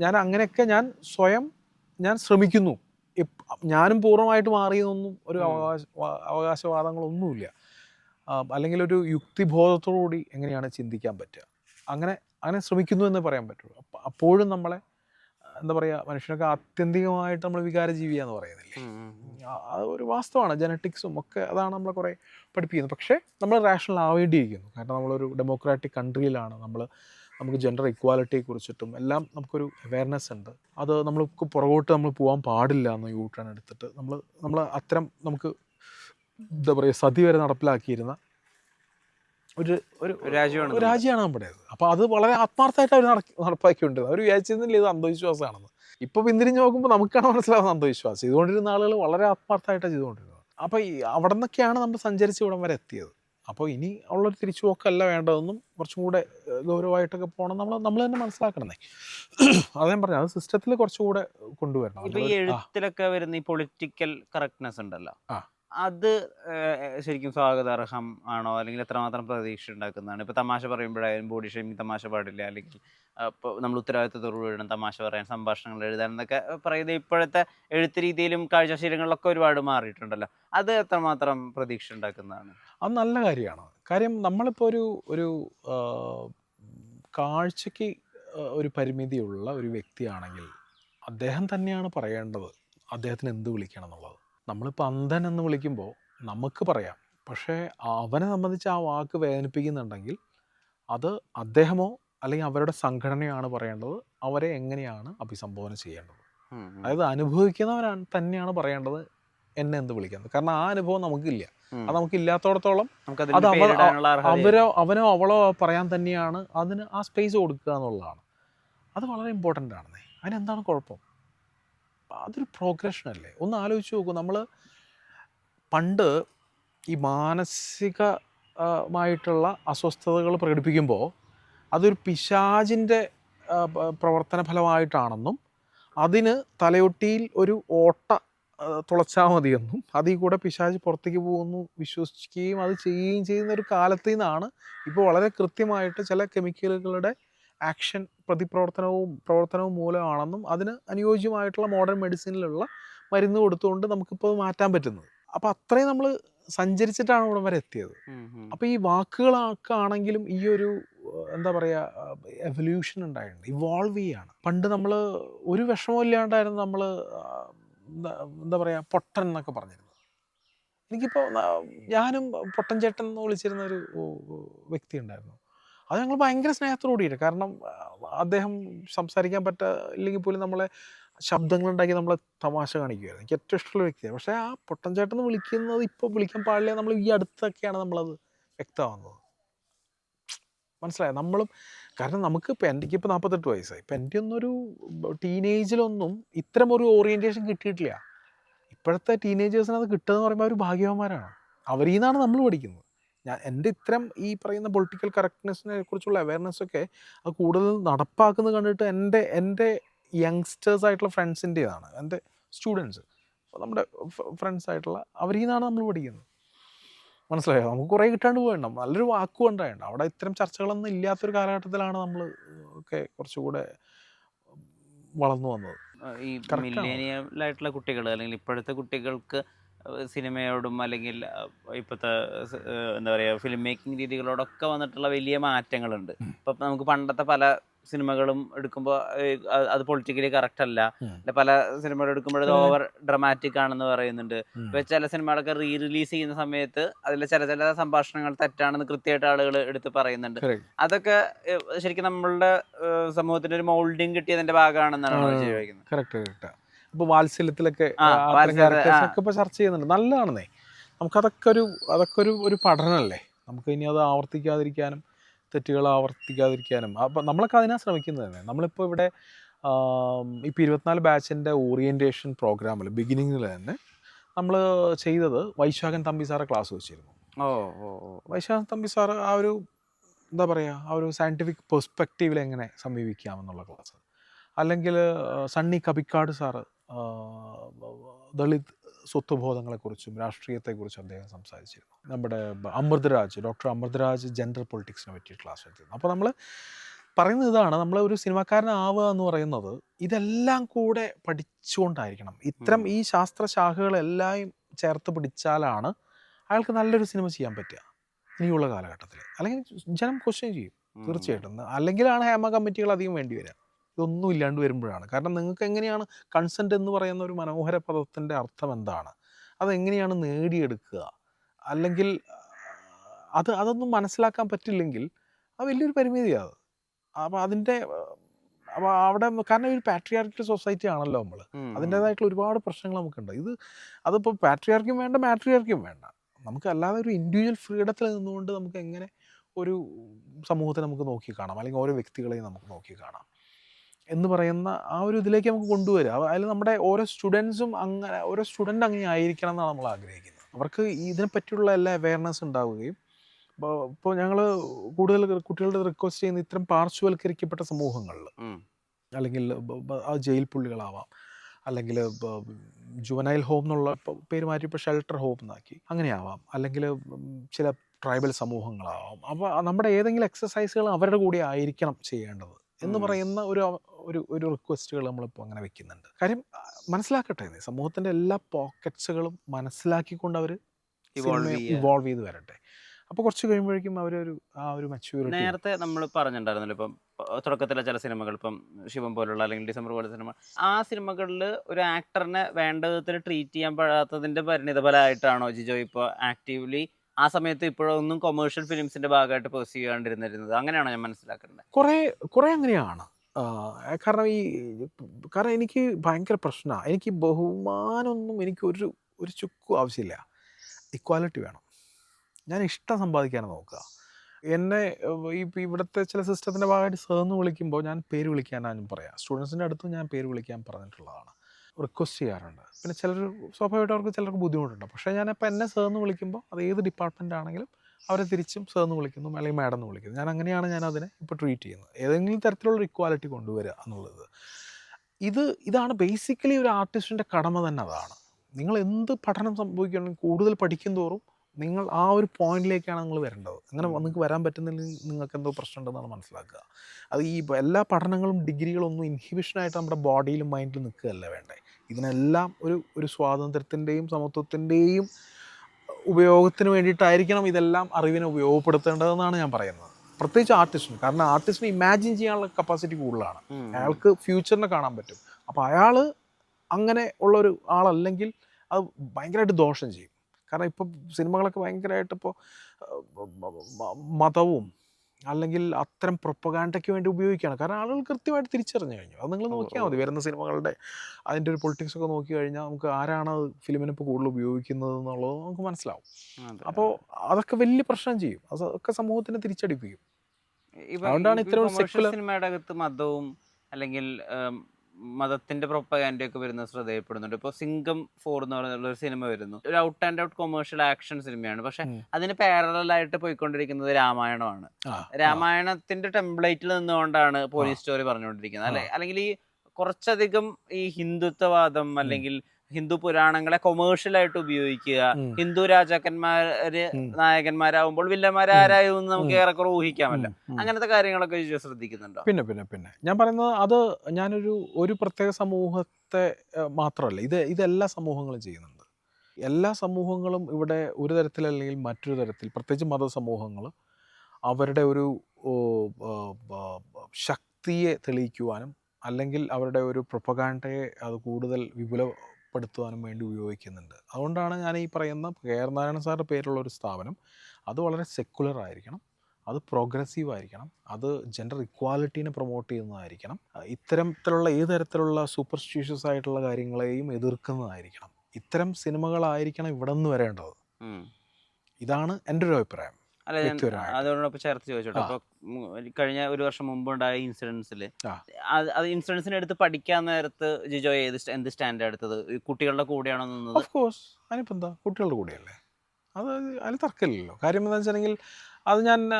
ഞാൻ അങ്ങനെയൊക്കെ ഞാൻ സ്വയം ഞാൻ ശ്രമിക്കുന്നു. ഞാനും പൂർണമായിട്ട് മാറിയതൊന്നും ഒരു. അവകാശ അവകാശവാദങ്ങളൊന്നുമില്ല. അല്ലെങ്കിൽ ഒരു യുക്തിബോധത്തോടുകൂടി എങ്ങനെയാണ് ചിന്തിക്കാൻ പറ്റുക? അങ്ങനെ അങ്ങനെ ശ്രമിക്കുന്നു എന്ന് പറയാൻ പറ്റുള്ളൂ. അപ്പ- അപ്പോഴും നമ്മളെ എന്താ പറയുക മനുഷ്യനൊക്കെ ആത്യന്തികമായിട്ട് നമ്മൾ വികാരജീവിയാന്ന് പറയുന്നില്ലേ. അത് ഒരു വാസ്തവമാണ്. ജനറ്റിക്സും ഒക്കെ അതാണ് നമ്മളെ കുറേ പഠിപ്പിക്കുന്നത്. പക്ഷേ നമ്മൾ റാഷണൽ ആവേണ്ടിയിരിക്കുന്നു. കാരണം നമ്മളൊരു ഡെമോക്രാറ്റിക് കൺട്രിയിലാണ് നമ്മൾ നമുക്ക് ജെൻഡർ ഇക്വാലിറ്റിയെ കുറിച്ചിട്ടും എല്ലാം നമുക്കൊരു അവയർനെസ് ഉണ്ട്. അത് നമ്മൾക്ക് പുറകോട്ട് നമ്മൾ പോകാൻ പാടില്ല എന്ന് യൂ ടേൺ എടുത്തിട്ട്. നമ്മൾ നമ്മൾ അത്തരം നമുക്ക് എന്താ പറയുക സതി വരെ നടപ്പിലാക്കിയിരുന്ന ഒരു ഒരു രാജ്യമാണ് രാജ്യമാണ് നമ്മുടേത് അപ്പോൾ അത് വളരെ ആത്മാർത്ഥമായിട്ട് അവർ നടപ്പാക്കിക്കൊണ്ടിരുന്നത് അവർ വിചാരിച്ചിരുന്നില്ല ഇത് അന്ധവിശ്വാസമാണെന്ന്. ഇപ്പോൾ പിന്തിരിഞ്ഞ് നോക്കുമ്പോൾ നമുക്കാണ് മനസ്സിലാവുന്നത് അന്ധവിശ്വാസം. ഇതുകൊണ്ടിരുന്ന ആളുകൾ വളരെ ആത്മാർത്ഥമായിട്ടാണ് ചെയ്തുകൊണ്ടിരുന്നത്. അപ്പോൾ ഈ അവിടെ നിന്നൊക്കെയാണ് നമ്മൾ സഞ്ചരിച്ച് ഇവിടം വരെ എത്തിയത്. അപ്പോൾ ഇനി ഉള്ളൊരു തിരിച്ചുപോക്കല്ല വേണ്ടതെന്നും കുറച്ചും കൂടെ ഗൗരവമായിട്ടൊക്കെ പോകണം. നമ്മൾ നമ്മൾ തന്നെ മനസ്സിലാക്കണമേ. അതേ പറഞ്ഞു അത് സിസ്റ്റത്തിൽ കുറച്ചുകൂടെ കൊണ്ടുവരണം. ഇപ്പൊ ഈ എഴുത്തിലൊക്കെ വരുന്ന ഈ പൊളിറ്റിക്കൽ കറക്റ്റ്നെസ് ഉണ്ടല്ലോ. അത് ശരിക്കും സ്വാഗതാർഹം ആണോ? അല്ലെങ്കിൽ എത്രമാത്രം പ്രതീക്ഷ ഉണ്ടാക്കുന്നതാണ്? ഇപ്പൊ തമാശ പറയുമ്പോഴായാലും ബോഡി ഷേമിങ് തമാശ പാടില്ല. അല്ലെങ്കിൽ ഇപ്പോൾ നമ്മൾ ഉത്തരവാദിത്തത്തോട് വേണം തമാശ പറയാൻ സംഭാഷണങ്ങൾ എഴുതാൻ എന്നൊക്കെ പറയുന്നത് ഇപ്പോഴത്തെ എഴുത്ത് രീതിയിലും കാഴ്ചശീലങ്ങളിലൊക്കെ ഒരുപാട് മാറിയിട്ടുണ്ടല്ലോ. അത് എത്രമാത്രം പ്രതീക്ഷ ഉണ്ടാക്കുന്നതാണ്? അത് നല്ല കാര്യമാണ്. കാര്യം നമ്മളിപ്പോൾ ഒരു ഒരു കാഴ്ചയ്ക്ക് ഒരു പരിമിതിയുള്ള ഒരു വ്യക്തിയാണെങ്കിൽ അദ്ദേഹം തന്നെയാണ് പറയേണ്ടത് അദ്ദേഹത്തിന് എന്ത് വിളിക്കണം എന്നുള്ളത്. നമ്മളിപ്പോൾ അന്ധൻ എന്ന് വിളിക്കുമ്പോൾ നമുക്ക് പറയാം. പക്ഷേ അവനെ സംബന്ധിച്ച് ആ വാക്ക് വേദനിപ്പിക്കുന്നുണ്ടെങ്കിൽ അത് അദ്ദേഹമോ അല്ലെങ്കിൽ അവരുടെ സംഘടനയാണ് പറയേണ്ടത്. അവരെ എങ്ങനെയാണ് അഭിസംബോധന ചെയ്യേണ്ടത്. അതായത് അനുഭവിക്കുന്നവരാണ് തന്നെയാണ് പറയേണ്ടത് എന്നെ എന്ത് വിളിക്കുന്നത്. കാരണം ആ അനുഭവം നമുക്കില്ല. അത് നമുക്ക് ഇല്ലാത്തോടത്തോളം അത് അവരോ അവനോ അവളോ പറയാൻ തന്നെയാണ് അതിന് ആ സ്പേസ് കൊടുക്കുക എന്നുള്ളതാണ്. അത് വളരെ ഇമ്പോർട്ടന്റ് ആണെന്നേ അതിനെന്താണ് കുഴപ്പം? അതൊരു പ്രോഗ്രഷൻ അല്ലേ? ഒന്ന് ആലോചിച്ച് നോക്കൂ. നമ്മൾ പണ്ട് ഈ മാനസികമായിട്ടുള്ള അസ്വസ്ഥതകൾ പ്രകടിപ്പിക്കുമ്പോൾ അതൊരു പിശാചിന്റെ പ്രവർത്തന ഫലമായിട്ടാണെന്നും അതിന് തലയൊട്ടിയിൽ ഒരു ഓട്ട തുളച്ചാൽ മതിയെന്നും അതിൽ കൂടെ പിശാജ് പുറത്തേക്ക് പോകുന്നു വിശ്വസിക്കുകയും അത് ചെയ്യുകയും ചെയ്യുന്ന ഒരു കാലത്തു നിന്നാണ് ഇപ്പോൾ വളരെ കൃത്യമായിട്ട് ചില കെമിക്കലുകളുടെ ആക്ഷൻ പ്രതിപ്രവർത്തനവും പ്രവർത്തനവും മൂലമാണെന്നും അതിന് അനുയോജ്യമായിട്ടുള്ള മോഡേൺ മെഡിസിനിലുള്ള മരുന്ന് കൊടുത്തുകൊണ്ട് നമുക്കിപ്പോൾ മാറ്റാൻ പറ്റുന്നത്. അപ്പം അത്രയും നമ്മൾ സഞ്ചരിച്ചിട്ടാണ് ഇവിടം വരെ എത്തിയത്. അപ്പോൾ ഈ വാക്കുകളൊക്കെ ആണെങ്കിലും ഈ ഒരു എന്താ പറയുക എവല്യൂഷൻ ഉണ്ടായിട്ടുണ്ട് ഇവോൾവ് ചെയ്യാണ്. പണ്ട് നമ്മൾ ഒരു വിഷമവും ഇല്ലാണ്ടായിരുന്നു നമ്മൾ എന്താ പറയുക പൊട്ടൻ എന്നൊക്കെ പറഞ്ഞിരുന്നത് എനിക്കിപ്പോൾ ഞാനും പൊട്ടൻ ചേട്ടൻ എന്ന് വിളിച്ചിരുന്ന ഒരു വ്യക്തി ഉണ്ടായിരുന്നു. അത് ഞങ്ങൾ ഭയങ്കര സ്നേഹത്തോടുകൂടിയിട്ട് കാരണം അദ്ദേഹം സംസാരിക്കാൻ പറ്റ ഇല്ലെങ്കിൽ പോലും നമ്മളെ ശബ്ദങ്ങളുണ്ടാക്കി നമ്മളെ തമാശ കാണിക്കുമായിരുന്നു എനിക്ക് ഏറ്റവും ഇഷ്ടമുള്ള വ്യക്തിയാണ്. പക്ഷേ ആ പൊട്ടൻ ചേട്ടൻ വിളിക്കുന്നത് ഇപ്പോൾ വിളിക്കാൻ പാടില്ല. നമ്മൾ ഈ അടുത്തൊക്കെയാണ് നമ്മളത് വ്യക്തമാകുന്നത് മനസ്സിലായോ? നമ്മളും കാരണം നമുക്ക് ഇപ്പം എന്റെ ഇപ്പോൾ നാൽപ്പത്തെട്ട് വയസ്സായി. ഇപ്പം എന്റെ ഒന്നും ഒരു ടീനേജിലൊന്നും ഇത്തരം ഒരു ഓറിയന്റേഷൻ കിട്ടിയിട്ടില്ല. ഇപ്പോഴത്തെ ടീനേജേഴ്സിന് അത് കിട്ടുക പറയുമ്പോൾ അവർ ഭാഗ്യവാന്മാരാണ്. അവരിൽ നിന്നാണ് നമ്മൾ പഠിക്കുന്നത്. ഞാൻ എന്റെ ഇത്തരം ഈ പറയുന്ന പൊളിറ്റിക്കൽ കറക്റ്റ്നെസ്സിനെ കുറിച്ചുള്ള അവയർനെസ് ഒക്കെ അത് കൂടുതൽ നടപ്പാക്കുന്നത് കണ്ടിട്ട് എന്റെ എന്റെ യങ്സ്റ്റേഴ്സ് ആയിട്ടുള്ള ഫ്രണ്ട്സിന്റെതാണ്. എന്റെ സ്റ്റുഡൻസ്. നമ്മുടെ ഫ്രണ്ട്സ് ആയിട്ടുള്ള അവരിൽ നിന്നാണ് നമ്മൾ പഠിക്കുന്നത്. മനസ്സിലായോ? നമുക്ക് കുറേ കിട്ടാണ്ട് പോകണ്ട നല്ലൊരു വാക്കും ഉണ്ടായിട്ടുണ്ട് അവിടെ ഇത്തരം ചർച്ചകളൊന്നും ഇല്ലാത്തൊരു കാലഘട്ടത്തിലാണ് നമ്മൾ ഒക്കെ കുറച്ചുകൂടെ വളർന്നു വന്നത്. ഈ മില്ലേനിയായിട്ടുള്ള. മില്ലേനിയലായിട്ടുള്ള കുട്ടികൾ അല്ലെങ്കിൽ ഇപ്പോഴത്തെ കുട്ടികൾക്ക് സിനിമയോടും അല്ലെങ്കിൽ ഇപ്പോഴത്തെ എന്താ പറയുക ഫിലിം മേക്കിംഗ് രീതികളോടൊക്കെ വന്നിട്ടുള്ള വലിയ മാറ്റങ്ങളുണ്ട്. ഇപ്പം നമുക്ക് പണ്ടത്തെ പല സിനിമകളും എടുക്കുമ്പോൾ അത് പൊളിറ്റിക്കലി കറക്റ്റ് അല്ല. പല സിനിമകൾ എടുക്കുമ്പോൾ അത്. ഓവർ ഡ്രമാറ്റിക് ആണെന്ന് പറയുന്നുണ്ട്. ഇപ്പൊ ചില സിനിമകളൊക്കെ റീ റിലീസ് ചെയ്യുന്ന സമയത്ത് അതിലെ ചില ചില സംഭാഷണങ്ങൾ തെറ്റാണെന്ന് കൃത്യമായിട്ട് ആളുകൾ എടുത്ത് പറയുന്നുണ്ട്. അതൊക്കെ ശരിക്കും നമ്മളുടെ സമൂഹത്തിന്റെ ഒരു മോൾഡിങ് കിട്ടിയതിന്റെ ഭാഗമാണെന്നാണ്. ചോദിക്കുന്നത് ഇപ്പോൾ വാത്സല്യത്തിലൊക്കെ ചർച്ച ചെയ്യുന്നുണ്ട്. നല്ലതാണെന്നേ. നമുക്കതൊക്കെ ഒരു അതൊക്കെ ഒരു ഒരു പഠനമല്ലേ? നമുക്ക് ഇനി അത് ആവർത്തിക്കാതിരിക്കാനും തെറ്റുകൾ ആവർത്തിക്കാതിരിക്കാനും. അപ്പം നമ്മളൊക്കെ അതിനാണ് ശ്രമിക്കുന്നത് തന്നെ. നമ്മളിപ്പോൾ ഇവിടെ ഇപ്പോൾ ഇരുപത്തിനാല് ബാച്ചിന്റെ ഓറിയന്റേഷൻ പ്രോഗ്രാമിൽ ബിഗിനിങ്ങിൽ തന്നെ നമ്മൾ ചെയ്തത് വൈശാഖൻ തമ്പി സാറെ ക്ലാസ് വെച്ചിരുന്നു. ഓ വൈശാഖൻ തമ്പി സാറ് ആ ഒരു എന്താ പറയുക ആ ഒരു സയന്റിഫിക് പെർസ്പെക്റ്റീവിൽ എങ്ങനെ സമീപിക്കാമെന്നുള്ള ക്ലാസ് അല്ലെങ്കിൽ സണ്ണി കബിക്കാട് സാറ് ദളിത് സ്വത്വബോധങ്ങളെക്കുറിച്ചും രാഷ്ട്രീയത്തെക്കുറിച്ചും അദ്ദേഹം സംസാരിച്ചിരുന്നു. നമ്മുടെ അമൃതരാജ് ഡോക്ടർ അമൃതരാജ് ജനറൽ പൊളിറ്റിക്സിനെ പറ്റി ക്ലാസ് എടുത്തിരുന്നു അപ്പോൾ നമ്മൾ പറയുന്നത് ഇതാണ് നമ്മൾ ഒരു സിനിമാക്കാരനാവുക എന്ന് പറയുന്നത് ഇതെല്ലാം കൂടെ പഠിച്ചുകൊണ്ടായിരിക്കണം ഇത്തരം ഈ ശാസ്ത്ര ശാഖകളെല്ലാം ചേർത്ത് പിടിച്ചാലാണ് അയാൾക്ക് നല്ലൊരു സിനിമ ചെയ്യാൻ പറ്റുക. ഇനിയുള്ള കാലഘട്ടത്തിൽ അല്ലെങ്കിൽ ജനം ക്വസ്റ്റ്യൻ ചെയ്യും. തീർച്ചയായിട്ടും. അല്ലെങ്കിലാണ് ഹേമ കമ്മിറ്റികൾ അധികം വേണ്ടി വരിക. ഇതൊന്നും ഇല്ലാണ്ട് വരുമ്പോഴാണ്. കാരണം നിങ്ങൾക്ക് എങ്ങനെയാണ് കൺസെന്റ് എന്ന് പറയുന്ന ഒരു മനോഹര പദത്തിന്റെ അർത്ഥം എന്താണ്? അതെങ്ങനെയാണ് നേടിയെടുക്കുക? അല്ലെങ്കിൽ അത് അതൊന്നും മനസ്സിലാക്കാൻ പറ്റില്ലെങ്കിൽ അത് വലിയൊരു പരിമിതിയാണ് അപ്പോൾ അതിന്റെ അപ്പോൾ അവിടെ കാരണം ഒരു പാട്രിയാർക്കൽ സൊസൈറ്റി ആണല്ലോ നമ്മൾ. അതിന്റേതായിട്ടുള്ള ഒരുപാട് പ്രശ്നങ്ങൾ നമുക്കുണ്ട്. ഇത് അതിപ്പോൾ പാട്രിയാർക്കും വേണ്ട മാട്രിയാർക്കും വേണ്ട. നമുക്ക് അല്ലാതെ ഒരു ഇൻഡിവിജ്വൽ ഫ്രീഡത്തിൽ നിന്നുകൊണ്ട് നമുക്ക് എങ്ങനെ ഒരു സമൂഹത്തെ നമുക്ക് നോക്കി കാണാം? അല്ലെങ്കിൽ ഓരോ വ്യക്തികളെയും നമുക്ക് നോക്കി കാണാം? എന്ന് പറയുന്ന ആ ഒരു ഇതിലേക്ക് നമുക്ക് കൊണ്ടുവരിക. അവ- അതിൽ നമ്മുടെ ഓരോ സ്റ്റുഡൻസും അങ്ങനെ ഓരോ സ്റ്റുഡന്റ് അങ്ങനെ ആയിരിക്കണം എന്നാണ് നമ്മൾ ആഗ്രഹിക്കുന്നത്. അവർക്ക് ഇതിനെപ്പറ്റിയുള്ള എല്ലാ അവയർനെസ് ഉണ്ടാവുകയും ഇപ്പോൾ ഞങ്ങൾ കൂടുതൽ കുട്ടികളുടെ റിക്വസ്റ്റ് ചെയ്യുന്ന ഇത്തരം പാർശ്വവൽക്കരിക്കപ്പെട്ട സമൂഹങ്ങളിൽ അല്ലെങ്കിൽ ആ ജയിൽ പുള്ളികളാവാം. അല്ലെങ്കിൽ ജുവനൈൽ ഹോം എന്നുള്ള പേര് മാറ്റി ഇപ്പോൾ ഷെൽട്ടർ ഹോം എന്നാക്കി അങ്ങനെയാവാം. അല്ലെങ്കിൽ ചില ട്രൈബൽ സമൂഹങ്ങളാവാം. അപ്പോൾ നമ്മുടെ ഏതെങ്കിലും എക്സസൈസുകൾ അവരുടെ കൂടെ ആയിരിക്കണം ചെയ്യേണ്ടത് എന്ന് പറയുന്ന ഒരു ഒരു ഒരു റിക്വസ്റ്റുകൾ നമ്മളിപ്പോൾ അങ്ങനെ വെക്കുന്നുണ്ട്. കാര്യം മനസ്സിലാക്കട്ടെ സമൂഹത്തിന്റെ എല്ലാ പോക്കറ്റ്സുകളും മനസ്സിലാക്കിക്കൊണ്ട് അവർ ഇൻവോൾവ്. ഇവോൾവ് ചെയ്ത് വരട്ടെ. അപ്പോൾ കുറച്ച് കഴിയുമ്പോഴേക്കും അവരൊരു ആ ഒരു മെച്യൂരിറ്റി നേരത്തെ നമ്മൾ പറഞ്ഞിട്ടുണ്ടായിരുന്നല്ലോ ഇപ്പം തുടക്കത്തിലെ ചില സിനിമകൾ ഇപ്പം ശിവം പോലുള്ള അല്ലെങ്കിൽ ഡിസംബർ പോലുള്ള സിനിമ ആ സിനിമകളിൽ ഒരു ആക്ടറിനെ വേണ്ട വിധത്തിൽ ട്രീറ്റ് ചെയ്യാൻ പാടാത്തതിന്റെ പരിണിത ഫലമായിട്ടാണോ ജിജോ ഇപ്പോൾ ആക്റ്റീവ്ലി ആ സമയത്ത് ഇപ്പോഴൊന്നും കൊമേഴ്ഷ്യൽ ഫിലിംസിന്റെ ഭാഗമായിട്ട് പെർസ്യൂ ചെയ്യാണ്ടിരുന്നിരുന്നത്? അങ്ങനെയാണോ ഞാൻ മനസ്സിലാക്കുന്നത്? കുറേ കുറേ അങ്ങനെയാണ്. ആ, കാരണം ഈ കാരണം എനിക്ക് ഭയങ്കര പ്രശ്നമാണ് എനിക്ക് ബഹുമാനമൊന്നും എനിക്ക് ഒരു ഒരു ചുക്കും ആവശ്യമില്ല. ഇക്വാലിറ്റി വേണം. ഞാൻ ഇഷ്ടം സമ്പാദിക്കാനാണ് നോക്കുക. എന്നെ ഈ ഇവിടുത്തെ ചില സിസ്റ്റത്തിന്റെ ഭാഗമായിട്ട് സേർന്ന് വിളിക്കുമ്പോൾ ഞാൻ പേര് വിളിക്കാനാണ് പറയാം. സ്റ്റുഡൻസിന്റെ അടുത്തും ഞാൻ പേര് വിളിക്കാൻ പറഞ്ഞിട്ടുള്ളതാണ്. റിക്വസ്റ്റ് ചെയ്യാറുണ്ട്. പിന്നെ ചിലർ സ്വാഭാവികമായിട്ട് അവർക്ക് ചിലർക്ക് ബുദ്ധിമുട്ടുണ്ട്. പക്ഷേ ഞാനിപ്പോൾ എന്നെ സേർന്ന് വിളിക്കുമ്പോൾ അത് ഏത് ഡിപ്പാർട്ട്മെന്റ് ആണെങ്കിലും അവരെ തിരിച്ചും സേർന്ന് വിളിക്കുന്നു അല്ലെങ്കിൽ മാഡം എന്ന് വിളിക്കുന്നു. ഞാൻ അങ്ങനെയാണ് ഞാൻ അതിനെ ഇപ്പോൾ ട്രീറ്റ് ചെയ്യുന്നത്. ഏതെങ്കിലും തരത്തിലുള്ള ഇക്വാലിറ്റി കൊണ്ടുവരിക എന്നുള്ളത്. ഇത് ഇതാണ് ബേസിക്കലി ഒരു ആർട്ടിസ്റ്റിന്റെ കടമ തന്നെ അതാണ്. നിങ്ങൾ എന്ത് പഠനം സംഭവിക്കുകയാണെങ്കിൽ കൂടുതൽ പഠിക്കും തോറും നിങ്ങൾ ആ ഒരു പോയിന്റിലേക്കാണ് നിങ്ങൾ വരേണ്ടത്. അങ്ങനെ നിങ്ങൾക്ക് വരാൻ പറ്റുന്നില്ലെങ്കിൽ നിങ്ങൾക്ക് എന്തോ പ്രശ്നമുണ്ടെന്നാണ് മനസ്സിലാക്കുക. അത് ഈ എല്ലാ പഠനങ്ങളും ഡിഗ്രികളൊന്നും ഇൻഹിബിഷനായിട്ട് നമ്മുടെ ബോഡിയിലും മൈൻഡിലും നിൽക്കുകയല്ല വേണ്ടേ. ഇതിനെല്ലാം ഒരു ഒരു സ്വാതന്ത്ര്യത്തിന്റെയും സമത്വത്തിന്റെയും ഉപയോഗത്തിന് വേണ്ടിയിട്ടായിരിക്കണം ഇതെല്ലാം അറിവിനെ ഉപയോഗപ്പെടുത്തേണ്ടതെന്നാണ് ഞാൻ പറയുന്നത്. പ്രത്യേകിച്ച് ആർട്ടിസ്റ്റിന്. കാരണം ആർട്ടിസ്റ്റിന് ഇമാജിൻ ചെയ്യാനുള്ള കപ്പാസിറ്റി കൂടുതലാണ്. അയാൾക്ക് ഫ്യൂച്ചറിനെ കാണാൻ പറ്റും. അപ്പോൾ അയാൾ അങ്ങനെ ഉള്ളൊരു ആളല്ലെങ്കിൽ അത് ഭയങ്കരമായിട്ട് ദോഷം ചെയ്യും. കാരണം ഇപ്പം സിനിമകളൊക്കെ ഭയങ്കരമായിട്ട് ഇപ്പോൾ മതവും അല്ലെങ്കിൽ അത്തരം പ്രൊപ്പഗാൻഡയ്ക്ക് വേണ്ടി ഉപയോഗിക്കുകയാണ്. കാരണം ആളുകൾ കൃത്യമായിട്ട് തിരിച്ചറിഞ്ഞു കഴിഞ്ഞു. അത് നിങ്ങൾ നോക്കിയാൽ മതി. വരുന്ന സിനിമകളുടെ അതിന്റെ ഒരു പൊളിറ്റിക്സ് ഒക്കെ നോക്കി കഴിഞ്ഞാൽ നമുക്ക് ആരാണ് ഫിലിമിനെ ഇപ്പോൾ കൂടുതൽ ഉപയോഗിക്കുന്നത് എന്നുള്ളത് നമുക്ക് മനസ്സിലാവും. അപ്പോൾ അതൊക്കെ വലിയ പ്രശ്നം ചെയ്യും. അതൊക്കെ സമൂഹത്തിനെ തിരിച്ചടിപ്പിക്കും. അതുകൊണ്ടാണ് secular- സിനിമയുടെ അകത്ത് മതവും അല്ലെങ്കിൽ മതത്തിന്റെ പ്രൊപ്പഗാൻഡ ഒക്കെ വരുന്നത് ശ്രദ്ധയപ്പെടുന്നുണ്ട് ഇപ്പോൾ സിംഗം ഫോർ എന്ന് പറയുന്ന ഒരു സിനിമ വരുന്നു. ഒരു out and out commercial action സിനിമയാണ് പക്ഷെ. അതിന് പാരലായിട്ട് പോയിക്കൊണ്ടിരിക്കുന്നത് രാമായണമാണ്. രാമായണത്തിന്റെ ടെംപ്ലേറ്റിൽ നിന്നുകൊണ്ടാണ് പോലീസ് സ്റ്റോറി പറഞ്ഞുകൊണ്ടിരിക്കുന്നത്. അല്ലെ? അല്ലെങ്കിൽ ഈ കുറച്ചധികം ഈ ഹിന്ദുത്വവാദം അല്ലെങ്കിൽ ഹിന്ദു പുരാണങ്ങളെ കൊമേഴ്ഷ്യലായിട്ട് ഉപയോഗിക്കുക. ഹിന്ദു രാജാക്കന്മാര്. നായകന്മാരാകുമ്പോൾ വില്ലന്മാരാരായും എന്ന് നമുക്ക്. ഏറെക്കുറെ ഊഹിക്കാമല്ലോ. അങ്ങനത്തെ കാര്യങ്ങളൊക്കെ ശ്രദ്ധിക്കുന്നുണ്ടോ? പിന്നെ പിന്നെ പിന്നെ. ഞാൻ പറയുന്നത് അത് ഞാനൊരു ഒരു പ്രത്യേക സമൂഹത്തെ മാത്രമല്ല ഇത് ഇതെല്ലാ സമൂഹങ്ങളും ചെയ്യുന്നുണ്ട്. എല്ലാ സമൂഹങ്ങളും ഇവിടെ ഒരു തരത്തിൽ അല്ലെങ്കിൽ മറ്റൊരു തരത്തിൽ പ്രത്യേകിച്ച് മതസമൂഹങ്ങൾ അവരുടെ ഒരു ശക്തിയെ തെളിയിക്കുവാനും അല്ലെങ്കിൽ അവരുടെ ഒരു പ്രൊപ്പഗാൻഡയെ അത് കൂടുതൽ വിപുലപ്പെടുത്തുവാനും വേണ്ടി ഉപയോഗിക്കുന്നുണ്ട്. അതുകൊണ്ടാണ് ഞാൻ ഈ പറയുന്ന കെ ആർ നാരായണ സാറിന്റെ പേരുള്ള ഒരു സ്ഥാപനം അത് വളരെ സെക്കുലർ ആയിരിക്കണം അത് പ്രോഗ്രസീവ് ആയിരിക്കണം അത് ജെൻഡർ ഇക്വാലിറ്റീനെ പ്രൊമോട്ട് ചെയ്യുന്നതായിരിക്കണം ഇത്തരത്തിലുള്ള ഏത് തരത്തിലുള്ള സൂപ്പർസ്റ്റിഷ്യസ് ആയിട്ടുള്ള കാര്യങ്ങളെയും എതിർക്കുന്നതായിരിക്കണം. ഇത്തരം സിനിമകളായിരിക്കണം ഇവിടെ നിന്ന് വരേണ്ടത് ഇതാണ് എന്റെ ഒരു അഭിപ്രായം. അല്ല ഞാൻ. അതോടൊപ്പം ചേർത്ത് ചോദിച്ചോട്ടെ. അപ്പൊ കഴിഞ്ഞ ഒരു വർഷം മുമ്പ് ഉണ്ടായ ഇൻസിഡൻസിൽ. അത് ഇൻസിഡൻസിനെ എടുത്ത് പഠിക്കാൻ നേരത്ത് ജിജോ ഏത് എന്ത് സ്റ്റാൻഡ് എടുത്തത്? കുട്ടികളുടെ കൂടെയാണോ നിന്നത്? ഓഫ് കോഴ്സ് എന്താ കുട്ടികളുടെ കൂടെയല്ലേ? അത് അതിൽ തർക്കമില്ലല്ലോ. കാര്യം എന്താണെന്ന് വെച്ചിട്ടുണ്ടെങ്കിൽ അത് ഞാൻ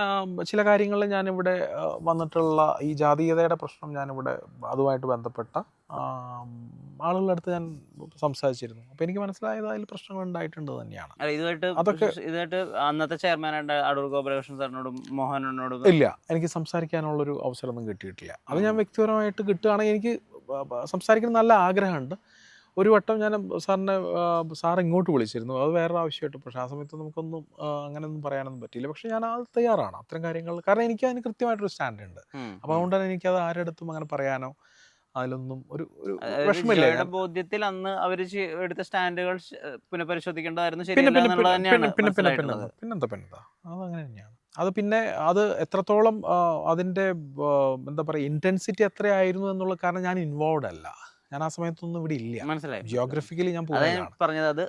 ചില കാര്യങ്ങളിൽ ഞാനിവിടെ വന്നിട്ടുള്ള ഈ ജാതീയതയുടെ പ്രശ്നം ഞാനിവിടെ അതുമായിട്ട് ബന്ധപ്പെട്ട ആളുകളുടെ അടുത്ത് ഞാൻ സംസാരിച്ചിരുന്നു. അപ്പോൾ എനിക്ക് മനസ്സിലായത് അതിൽ പ്രശ്നങ്ങൾ ഉണ്ടായിട്ടുണ്ട് തന്നെയാണ്. ഇതുമായിട്ട് അതൊക്കെ- അന്നത്തെ ചെയർമാനായിട്ട് അടൂർ ഗോപാലകൃഷ്ണൻ സാറിനോടും മോഹനനോടും ഇല്ല എനിക്ക് സംസാരിക്കാനുള്ളൊരു അവസരമൊന്നും കിട്ടിയിട്ടില്ല. അത് ഞാൻ വ്യക്തിപരമായിട്ട് കിട്ടുകയാണെങ്കിൽ എനിക്ക് സംസാരിക്കണം നല്ല ആഗ്രഹമുണ്ട്. ഒരു വട്ടം ഞാൻ സാറിനെ സാർ ഇങ്ങോട്ട് വിളിച്ചിരുന്നു. അത് വേറെ ആവശ്യമായിട്ട്. പക്ഷേ ആ സമയത്ത് നമുക്കൊന്നും അങ്ങനെയൊന്നും പറയാനൊന്നും പറ്റിയില്ല. പക്ഷെ ഞാൻ അത് തയ്യാറാണ്. അത്തരം കാര്യങ്ങൾ കാരണം എനിക്ക് അതിന് കൃത്യമായിട്ടൊരു സ്റ്റാൻഡ് ഉണ്ട്. അപ്പോൾ അതുകൊണ്ട് തന്നെ എനിക്കത് ആരുടെ അടുത്തും അങ്ങനെ പറയാനോ അതിലൊന്നും ഒരു ഒരു വിഷമില്ല ബോധ്യത്തിൽ അന്ന് അവർ എടുത്ത സ്റ്റാൻഡുകൾ പിന്നെ ശരിയല്ല പിന്നെ പിന്നെ പിന്നെ. പിന്നെന്താ പിന്നെന്താ? അത് അങ്ങനെ തന്നെയാണ്. അത് പിന്നെ അത് എത്രത്തോളം അതിന്റെ എന്താ പറയുക ഇന്റൻസിറ്റി എത്രയായിരുന്നു എന്നുള്ള കാരണം ഞാൻ ഇൻവോൾവ് അല്ല. ഞാൻ ആ സമയത്തൊന്നും ഇവിടെ ഇല്ല. മനസ്സിലായി ജിയോഗ്രഫിക്കലി ഞാൻ പോകുന്നത് പറഞ്ഞത് അത്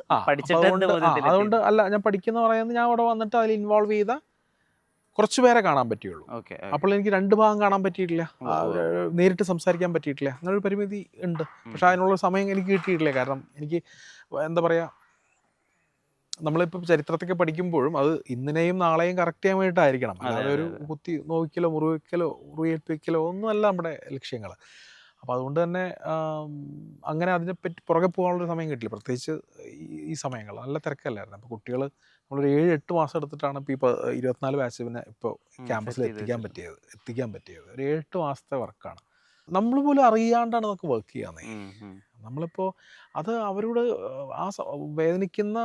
അതുകൊണ്ട് അല്ല ഞാൻ പഠിക്കുന്ന പറയുന്നത് ഞാൻ അവിടെ വന്നിട്ട് അതിൽ ഇൻവോൾവ് ചെയ്ത കുറച്ച് പേരെ കാണാൻ പറ്റിയുള്ളൂ. അപ്പോൾ എനിക്ക് രണ്ട് ഭാഗം കാണാൻ പറ്റിയിട്ടില്ല. നേരിട്ട് സംസാരിക്കാൻ പറ്റിയിട്ടില്ല. അങ്ങനെ ഒരു പരിമിതി ഉണ്ട്. പക്ഷെ അതിനുള്ള സമയം എനിക്ക് കിട്ടിയിട്ടില്ല. കാരണം എനിക്ക് എന്താ പറയുക നമ്മളിപ്പോൾ ചരിത്രത്തൊക്കെ പഠിക്കുമ്പോഴും അത് ഇന്നിനെയും നാളെയും കറക്റ്റ് ചെയ്യാൻ വേണ്ടിയിട്ടായിരിക്കണം. അതായത് ഒരു കുത്തി നോവിക്കലോ മുറിവെക്കലോ മുറിവേൽപ്പിക്കലോ ഒന്നുമല്ല നമ്മുടെ ലക്ഷ്യങ്ങൾ അപ്പോൾ അതുകൊണ്ട് തന്നെ അങ്ങനെ അതിനെ പറ്റി പുറകെ പോകാനുള്ളൊരു സമയം കിട്ടില്ല. പ്രത്യേകിച്ച് ഈ സമയങ്ങൾ നല്ല തിരക്കല്ലായിരുന്നു. അപ്പോൾ കുട്ടികൾ നമ്മളൊരു ഏഴ് എട്ട് മാസം എടുത്തിട്ടാണ് ഇപ്പോൾ ഇപ്പോൾ ഇരുപത്തിനാല് ബാച്ച് പിന്നെ ഇപ്പോൾ ക്യാമ്പസിൽ എത്തിക്കാൻ. പറ്റിയത്. എത്തിക്കാൻ പറ്റിയത്. ഒരു ഏഴ് എട്ട് മാസത്തെ വർക്കാണ്. നമ്മൾ പോലും അറിയാണ്ടാണ് നമുക്ക് വർക്ക് ചെയ്യാന്നേ. നമ്മളിപ്പോൾ അത് അവരോട് ആ വേദനിക്കുന്ന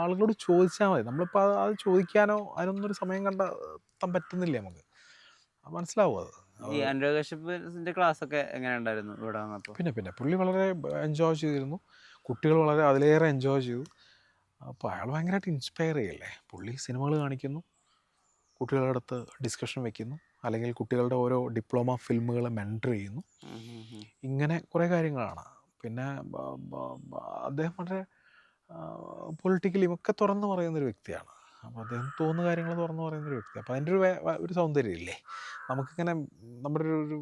ആളുകളോട് ചോദിച്ചാൽ മതി. നമ്മളിപ്പോൾ അത് ചോദിക്കാനോ അതിനൊന്നും ഒരു സമയം കണ്ടെത്താൻ പറ്റുന്നില്ല നമുക്ക്. മനസ്സിലാവും അത്. ഈ അനുരാഗ് ക്ലാസ് ഒക്കെ എങ്ങനെ ഉണ്ടായിരുന്നു ഇവിടെ വന്നപ്പോൾ പിന്നെ പിന്നെ. പുള്ളി വളരെ എൻജോയ് ചെയ്തിരുന്നു. കുട്ടികൾ വളരെ അതിലേറെ എൻജോയ് ചെയ്തു. അപ്പോൾ അയാൾ ഭയങ്കരമായിട്ട് ഇൻസ്പയർ ചെയ്യല്ലേ? പുള്ളി സിനിമകൾ കാണിക്കുന്നു. കുട്ടികളുടെ അടുത്ത് ഡിസ്കഷൻ വെക്കുന്നു. അല്ലെങ്കിൽ കുട്ടികളുടെ ഓരോ ഡിപ്ലോമ ഫിലിമുകൾ മെന്റർ ചെയ്യുന്നു. ഇങ്ങനെ കുറേ കാര്യങ്ങളാണ്. പിന്നെ അദ്ദേഹം വളരെ പൊളിറ്റിക്കലിയും ഒക്കെ തുറന്നു പറയുന്നൊരു വ്യക്തിയാണ്. അപ്പോൾ അദ്ദേഹം തോന്നുന്ന കാര്യങ്ങൾ തുറന്നു പറയുന്ന ഒരു വ്യക്തി. അപ്പോൾ അതിന്റെ ഒരു ഒരു സൗന്ദര്യം ഇല്ലേ നമുക്കിങ്ങനെ നമ്മുടെ ഒരു ഒരു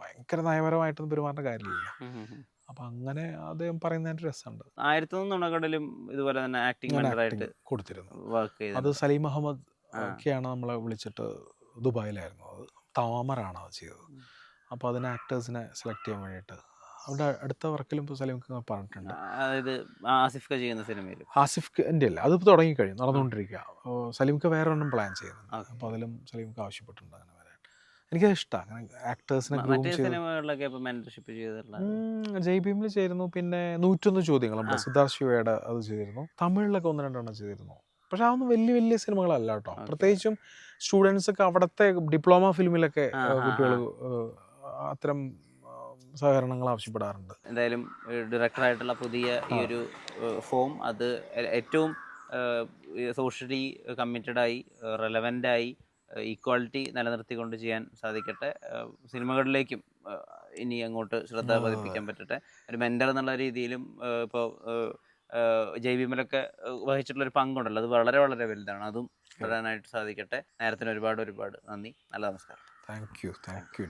ഭയങ്കര നയപരമായിട്ടൊന്നും പെരുമാറുന്ന കാര്യമില്ല. അപ്പൊ അങ്ങനെ അദ്ദേഹം പറയുന്നതിന്റെ രസമുണ്ട്. നുണകടലും ഇതുപോലെ തന്നെ ആക്ടിങ് ഞാൻ കൊടുത്തിരുന്നു. വർക്ക് അത് സലീം അഹമ്മദ്. ഒക്കെയാണ് നമ്മളെ വിളിച്ചിട്ട് ദുബായിലായിരുന്നു. അത് താമറാണ് അത് ചെയ്തത്. അപ്പോൾ അതിന് ആക്ടേഴ്സിനെ സെലക്ട് ചെയ്യാൻ വേണ്ടിയിട്ട് അവിടെ അടുത്ത വർക്കിലും ഇപ്പോൾ സലീംക്ക് പറഞ്ഞിട്ടുണ്ട്. അതായത് ആസിഫ് ചെയ്യുന്ന സിനിമയിൽ ആസിഫിന്റെ അല്ല അത് തുടങ്ങിക്കഴിഞ്ഞു നടന്നുകൊണ്ടിരിക്കുക. അപ്പോൾ സലീംക്ക് വേറെ ഒന്നും പ്ലാൻ ചെയ്യുന്നുണ്ട്. അപ്പോൾ അതിലും സലീംക്ക് ആവശ്യപ്പെട്ടിട്ടുണ്ട് അങ്ങനെ വരാൻ. എനിക്കത് ഇഷ്ടമാണ് അങ്ങനെ ആക്ടേഴ്സിനെ ജയ് ഭീമിൽ ചേരുന്നു പിന്നെ നൂറ്റൊന്ന് ചോദ്യങ്ങൾ നമ്മുടെ സിദ്ധാർത്ഥ ശിവയുടെ അത് ചെയ്തിരുന്നു തമിഴിലൊക്കെ ഒന്ന് രണ്ടെണ്ണം ചെയ്തിരുന്നു. പക്ഷെ അതൊന്നും വലിയ വലിയ സിനിമകളല്ല കേട്ടോ. പ്രത്യേകിച്ചും സ്റ്റുഡൻസ് ഒക്കെ അവിടുത്തെ ഡിപ്ലോമ ഫിലിമിലൊക്കെ കുട്ടികൾ അത്തരം സഹകരണങ്ങൾ ആവശ്യപ്പെടാറുണ്ട്. എന്തായാലും ഡയറക്ടറായിട്ടുള്ള പുതിയ ഈ ഒരു ഫോം അത് ഏറ്റവും സോഷ്യലി കമ്മിറ്റഡായി ആയി റെലവന്റ് ആയി ഈക്വാളിറ്റി നിലനിർത്തിക്കൊണ്ട് ചെയ്യാൻ സാധിക്കട്ടെ. സിനിമകളിലേക്കും ഇനി അങ്ങോട്ട് ശ്രദ്ധ പതിപ്പിക്കാൻ പറ്റട്ടെ. ഒരു മെന്റർ എന്നുള്ള രീതിയിലും ഇപ്പോൾ ജൈവിമലൊക്കെ വഹിച്ചിട്ടുള്ള ഒരു പങ്കുണ്ടല്ലോ. അത് വളരെ വളരെ വലുതാണ്. അതും തുടരാനായിട്ട് സാധിക്കട്ടെ. നേരത്തിന് ഒരുപാട് ഒരുപാട് നന്ദി. നല്ല നമസ്കാരം. Thank you thank you